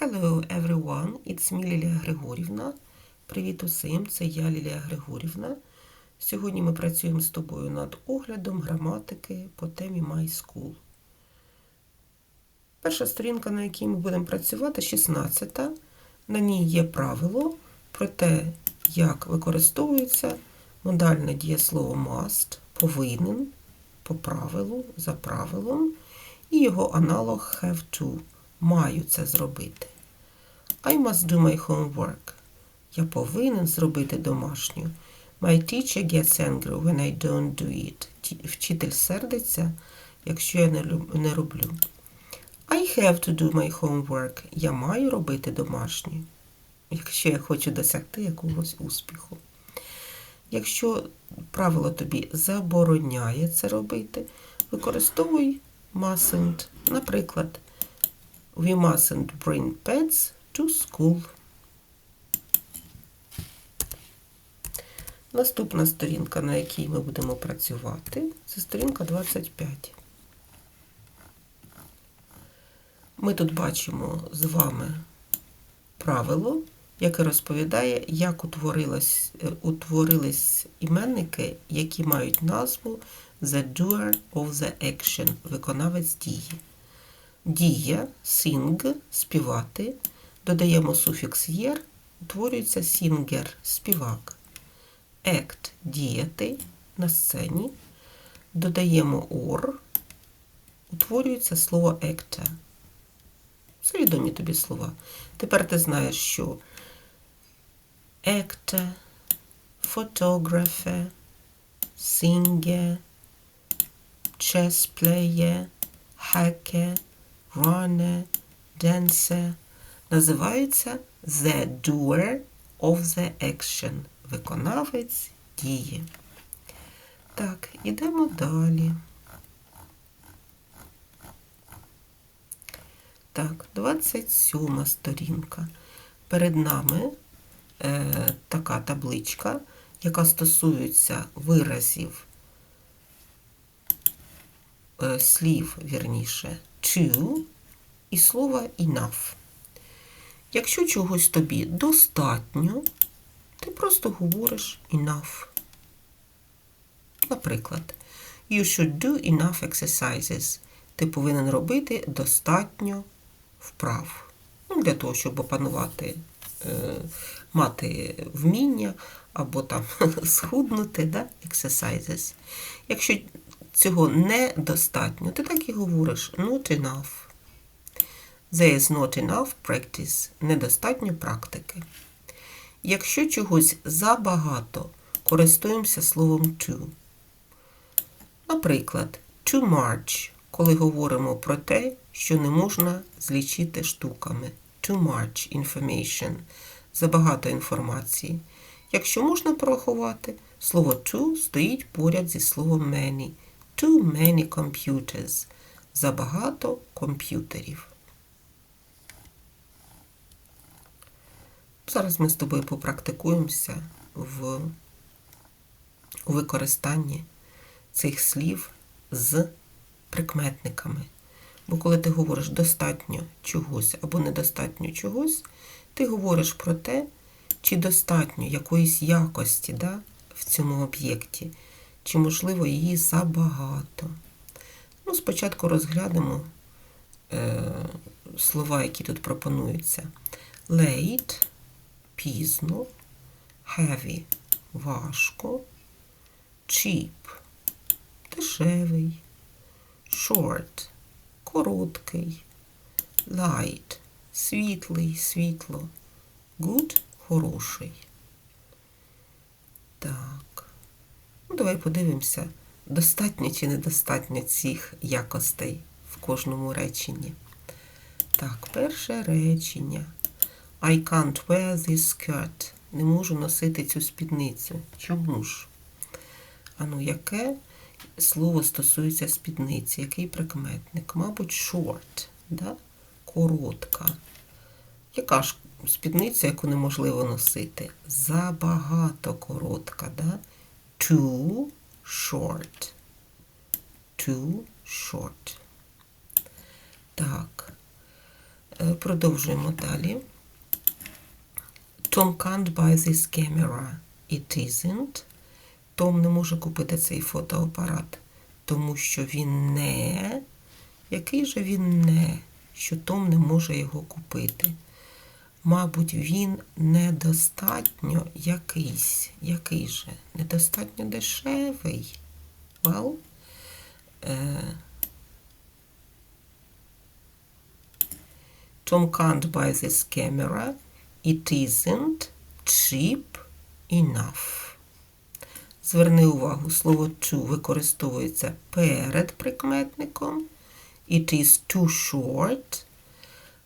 Hello everyone, it's me Лілія Григорівна. Привіт усім, це я Лілія Григорівна. Сьогодні ми працюємо з тобою над оглядом граматики по темі My School. Перша сторінка, на якій ми будемо працювати, 16. На ній є правило про те, як використовується модальне дієслово must, повинен, по правилу, за правилом, і його аналог have to. Маю це зробити. I must do my homework. Я повинен зробити домашню. My teacher gets angry when I don't do it. Вчитель сердиться, якщо я не, роблю. I have to do my homework. Я маю робити домашню, якщо я хочу досягти якогось успіху. Якщо правило тобі забороняє це робити, використовуй mustn't. Наприклад, We mustn't bring pets to school. Наступна сторінка, на якій ми будемо працювати, це сторінка 25. Ми тут бачимо з вами правило, яке розповідає, як утворилось, е, утворились іменники, які мають назву The doer of the action, виконавець дії. Дія, sing, співати, додаємо суфікс єр, утворюється singer, співак. Act – діяти на сцені, додаємо or, утворюється слово actor. Це відомі тобі слова. Тепер ти знаєш, що actor, photographer, singer, chess player, hacker, runner, dancer називаються the doer of the action. Виконавець дії. Так, ідемо далі. Так, 27 сторінка. Перед нами е, така табличка, яка стосується виразів е, слів, вірніше, to і слова enough. Якщо чогось тобі достатньо, ти просто говориш enough. Наприклад, you should do enough exercises. Ти повинен робити достатньо вправ. Ну, для того, щоб опанувати, е, мати вміння або там схуднути, да? exercises. Якщо цього недостатньо, ти так і говориш not enough. There is not enough practice. Недостатньо практики. Якщо чогось забагато, користуємося словом to. Наприклад, too much, коли говоримо про те, що не можна злічити штуками. Too much information. Забагато інформації. Якщо можна порахувати, слово to стоїть поряд зі словом many. Too many computers. Забагато комп'ютерів. Зараз ми з тобою попрактикуємося в використанні цих слів з прикметниками. Бо коли ти говориш достатньо чогось або недостатньо чогось, ти говориш про те, чи достатньо якоїсь якості да, в цьому об'єкті, чи, можливо, її забагато. Ну, спочатку розглянемо е, слова, які тут пропонуються. Late пізно, heavy важко, cheap дешевий, short короткий, light світлий, світло, good хороший. Так. Ну, давай подивимося, достатньо чи недостатньо цих якостей в кожному реченні. Так, перше речення. I can't wear this skirt. Не можу носити цю спідницю. Чому ж? Ану, яке слово стосується спідниці? Який прикметник? Мабуть, short, да? коротка. Яка ж спідниця, яку неможливо носити? Забагато коротка, да? Too short. Too short. Так. Е, Продовжуємо далі. Tom can't buy this camera. It isn't. Том не може купити цей фотоапарат, тому що він не. Який же він не, що Том не може його купити? Мабуть, він недостатньо якийсь. Який же? Недостатньо дешевий. Well, е, Tom can't buy this camera. It isn't cheap enough. Зверни увагу, слово to використовується перед прикметником. It is too short.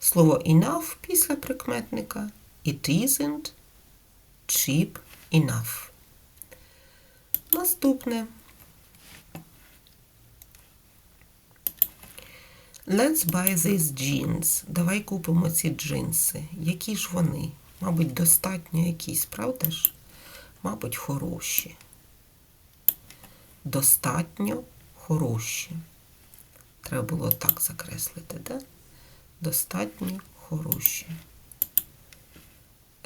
Слово enough після прикметника. It isn't cheap enough. Наступне. Let's buy these jeans. Давай купимо ці джинси. Які ж вони? Мабуть, достатньо якісь, правда ж? Мабуть, хороші. Достатньо хороші. Треба було так закреслити, да? Достатньо хороші.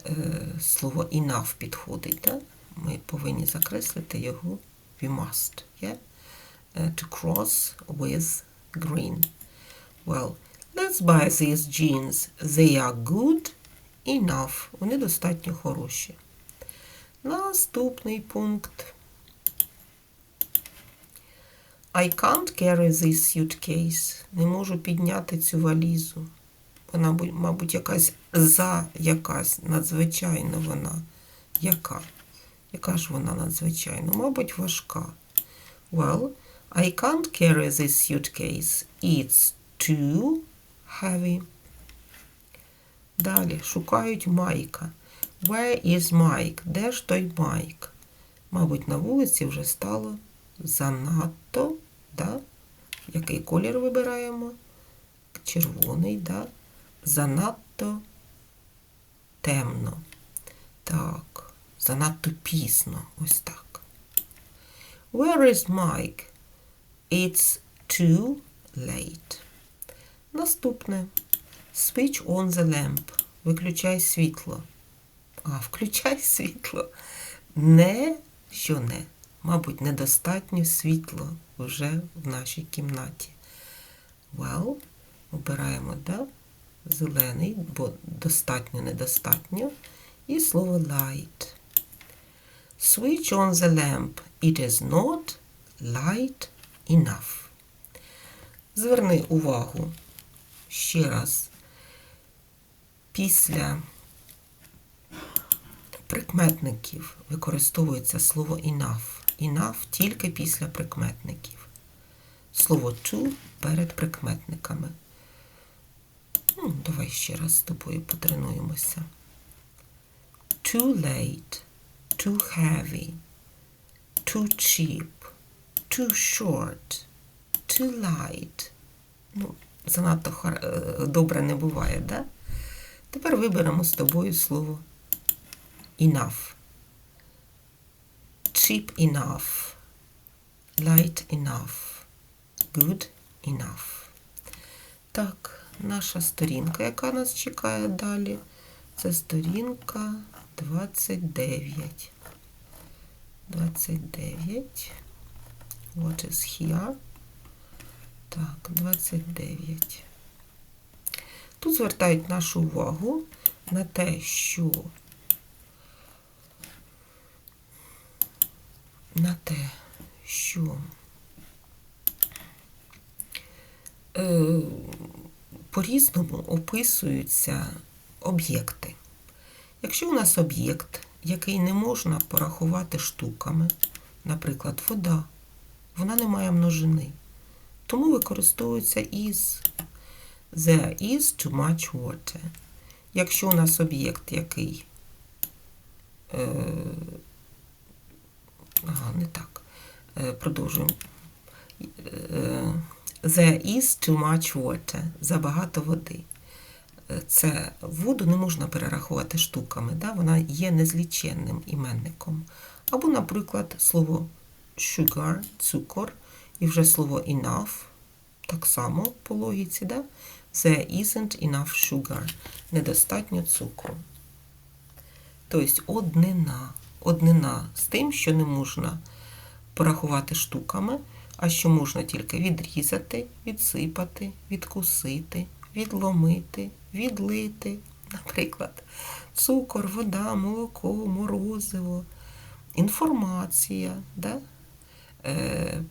Е, слово enough підходить, да? Ми повинні закреслити його we must. Yeah? Uh, to cross with green. Well, let's buy these jeans. They are good enough. Вони достатньо хороші. Наступний пункт. I can't carry this suitcase. Не можу підняти цю валізу. Вона, мабуть, якась за якась надзвичайно вона. Яка? Яка ж вона надзвичайно? Мабуть, важка. Well, I can't carry this suitcase. It's too heavy. Далі шукають Майка. Where is Mike? Де ж той Майк? Мабуть, на вулиці вже стало занадто, да? Який колір вибираємо? Червоний, да? Занадто темно. Так, занадто пізно. Ось так. Where is Mike? It's too late. Наступне. Switch on the lamp. Виключай світло. А, включай світло. Не, що не. Мабуть, недостатньо світло вже в нашій кімнаті. Well, обираємо, да? Зелений, бо достатньо, недостатньо. І слово light. Switch on the lamp. It is not light enough. Зверни увагу ще раз. Після прикметників використовується слово enough. Enough тільки після прикметників. Слово to перед прикметниками. Ну, давай ще раз з тобою потренуємося. Too late, too heavy, too cheap, too short, too light. Ну, занадто е, добре не буває, да? Тепер виберемо з тобою слово enough. Cheap enough. Light enough. Good enough. Так, наша сторінка, яка нас чекає далі, це сторінка 29. 29. What is here? Так, 29. Тут звертають нашу увагу на те, що на те, що е, по-різному описуються об'єкти. Якщо у нас об'єкт, який не можна порахувати штуками, наприклад, вода, вона не має множини, тому використовується is. There is too much water. Якщо у нас об'єкт який. Е, ага, не так. Е, продовжуємо. Е, there is too much water. Забагато води. Е, Це воду не можна перерахувати штуками, да? вона є незліченним іменником. Або, наприклад, слово sugar, цукор, і вже слово enough, так само по логіці, да? There isn't enough sugar. Недостатньо цукру. Тобто однина. Однина з тим, що не можна порахувати штуками, а що можна тільки відрізати, відсипати, відкусити, відломити, відлити. Наприклад, цукор, вода, молоко, морозиво, інформація, да? е,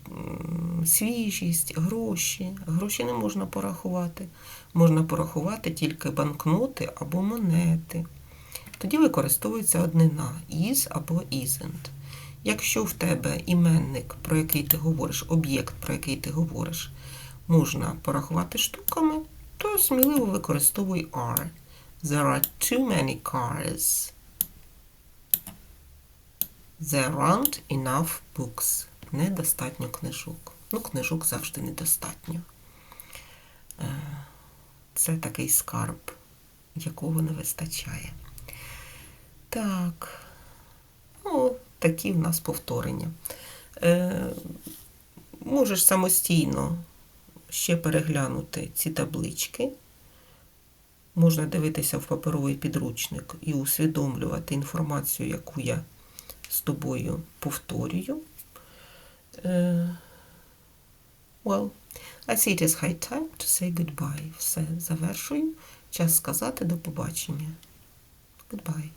свіжість, гроші. Гроші не можна порахувати. Можна порахувати тільки банкноти або монети. Тоді використовується однина is або isn't. Якщо в тебе іменник, про який ти говориш, об'єкт, про який ти говориш, можна порахувати штуками, то сміливо використовуй are. There are too many cars. There aren't enough books. Недостатньо книжок. Ну, книжок завжди недостатньо. Е, Це такий скарб, якого не вистачає. Так. Ну, такі в нас повторення. Е, можеш самостійно ще переглянути ці таблички. Можна дивитися в паперовий підручник і усвідомлювати інформацію, яку я з тобою повторюю. Е, well, I see it is high time to say goodbye. Все, завершую. Час сказати до побачення. Goodbye.